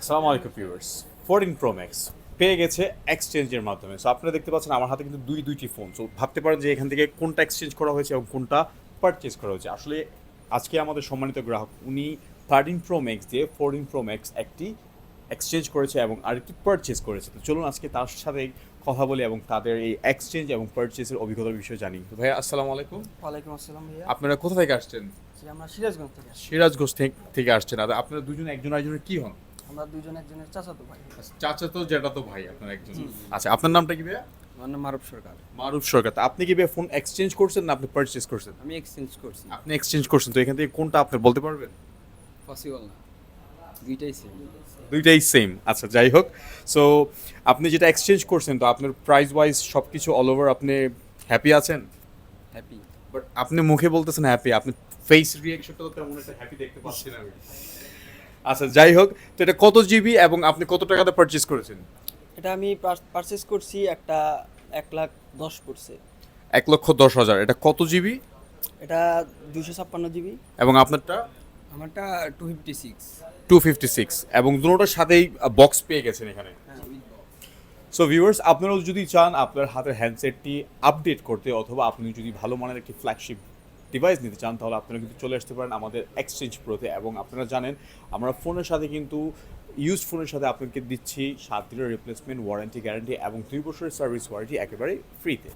আসসালামু আলাইকুম viewers fourteen pro max পেয়ে গেছে এক্সচেঞ্জের মাধ্যমে। সো আপনারা দেখতে পাচ্ছেন আমার হাতে কিন্তু দুই দুইটি ফোন সো ভাবতে পারেন যে এখান থেকে কোনটা এক্সচেঞ্জ করা হয়েছে এবং কোনটা পারচেজ করা হয়েছে। আসলে আজকে আমাদের সম্মানিত গ্রাহক উনি থার্টিন প্রো ম্যাক্স দিয়ে ফোরটিন প্রো ম্যাক্স একটি এক্সচেঞ্জ করেছে এবং আরেকটি পারচেজ করেছে। তো চলুন আজকে তার সাথে কথা বলি এবং তাদের এই এক্সচেঞ্জ এবং পারচেজের অভিজ্ঞতার বিষয়ে জানি। তো ভাইয়া আসসালামু আলাইকুম ওয়ালাইকুম আসসালাম ভাইয়া। আপনারা কোথা থেকে আসছেন? আমরা সিরাজগঞ্জ থেকে সিরাজগঞ্জ থেকে- থেকে আসছেন। আর আপনারা দুজন একজন আরেকজনের কি হন? আমরা দুজন একজনের চাচাতো ভাই। চাচা তো যেটা তো ভাই আপনার একজন। আচ্ছা আপনার নামটা কি ভাইয়া? আমার নাম মারুফ সরকার। মারুফ সরকার। আপনি কি ভাইয়া ফোন এক্সচেঞ্জ করছেন না আপনি পারচেজ করছেন? আমি এক্সচেঞ্জ করছি। আপনি এক্সচেঞ্জ করছেন তো এখান থেকে কোনটা আপনি বলতে পারবেন? পসিবল না। দুইটাই সেম দুইটাই সেম আচ্ছা যাই হোক। সো আপনি যেটা এক্সচেঞ্জ করছেন তো আপনার প্রাইস ওয়াইজ সব কিছু অল ওভার আপনি হ্যাপি আছেন? হ্যাপি বাট আপনি মুখে বলতেছেন হ্যাপি আপনি ফেস রিয়াকশনটা তো তেমন একটা হ্যাপি দেখতে পাচ্ছি না। আমি আচ্ছা যাই হোক তো এটা কত জিবি এবং আপনি কত টাকাতে পারচেস করেছেন? এটা আমি পারচেস করছি একটা এক লাখ দশ পড়ছে। এক লক্ষ দশ হাজার এটা কত জিবি এটা দুশো ছাপ্পান্ন জিবি এবং আপনারটা? আমারটা two fifty six two fifty six এবং দুটোটার সাথেই বক্স পেয়ে গেছেন এখানে। সো ভিউয়ার্স আপনারাও যদি চান আপনার হাতের হ্যান্ডসেটটি আপডেট করতে অথবা আপনি যদি ভালো মানের একটি ফ্ল্যাগশিপ ডিভাইস নিতে চান, তাহলে আপনারা কিন্তু চলে আসতে পারেন আমাদের এক্সচেঞ্জ প্রোতে এবং আপনারা জানেন, আমরা ফোনের সাথে কিন্তু ইউজ ফোনের সাথে আপনাকে দিচ্ছি সাত দিনের রিপ্লেসমেন্ট ওয়ারেন্টি গ্যারান্টি এবং দুই বছরের সার্ভিস ওয়ারেন্টি একেবারে ফ্রিতে